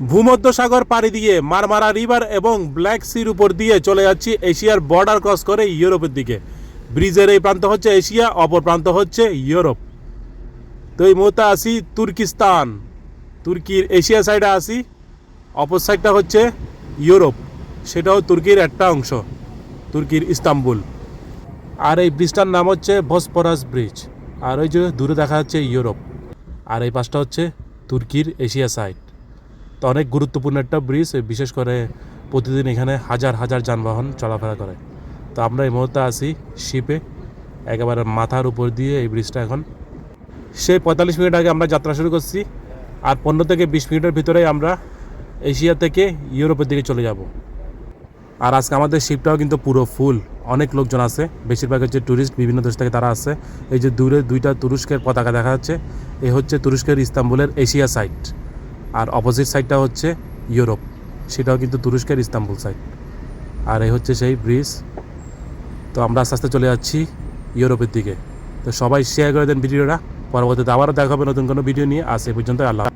ভূমধ্যসাগর পাড়ি দিয়ে Marmara river এবং ব্ল্যাক সির উপর দিয়ে চলে যাচ্ছি এশিয়ার বর্ডার ক্রস করে ইউরোপের দিকে। ব্রিজের এই প্রান্ত হচ্ছে এশিয়া, অপর প্রান্ত হচ্ছে ইউরোপ। তো এই মুহূর্তে আসি তুর্কিস্তান। তুর্কির এশিয়া সাইডে আসি অপর সাইডটা হচ্ছে ইউরোপ। সেটাও তুর্কির একটা অংশ, তুর্কির ইস্তাম্বুল। আর এই ব্রিজটার নাম হচ্ছে বসপরাস ব্রিজ। আর ওই যে দূরে দেখা যাচ্ছে ইউরোপ। আর এই পাশটা হচ্ছে তুর্কির এশিয়া সাইড। তো অনেক গুরুত্বপূর্ণ একটা ব্রিজ বিশেষ করে প্রতিদিন এখানে হাজার হাজার যানবাহন চলাফেরা করে। তো আমরা এই মুহূর্তে আসি শিপে, একেবারে মাথার উপর দিয়ে এই ব্রিজটা এখন। সেই পঁয়তাল্লিশ মিনিট আগে আমরা যাত্রা শুরু করছি, আর পনেরো থেকে বিশ মিনিটের ভিতরেই আমরা এশিয়া থেকে ইউরোপের দিকে চলে যাব। আর আজকে আমাদের শিপটাও কিন্তু পুরো ফুল। অনেক লোকজন আছে, বেশিরভাগ হচ্ছে ট্যুরিস্ট বিভিন্ন দেশ থেকে তারা আসছে এই যে দূরে দুইটা তুরস্কের পতাকা দেখা যাচ্ছে এই হচ্ছে তুরস্কের ইস্তাম্বুলের এশিয়া সাইড আর অপোজিট সাইডটা হচ্ছে ইউরোপ। সেটাও কিন্তু তুরস্কের ইস্তাম্বুল সাইড আর এই হচ্ছে সেই ব্রিজ। তো আমরা আস্তে আস্তে চলে যাচ্ছি ইউরোপের দিকে। তো সবাই শেয়ার করে দেন ভিডিওটা। পরবর্তীতে আবারও দেখাবে নতুন কোনো ভিডিও নিয়ে। আসে পর্যন্ত আল্লাহ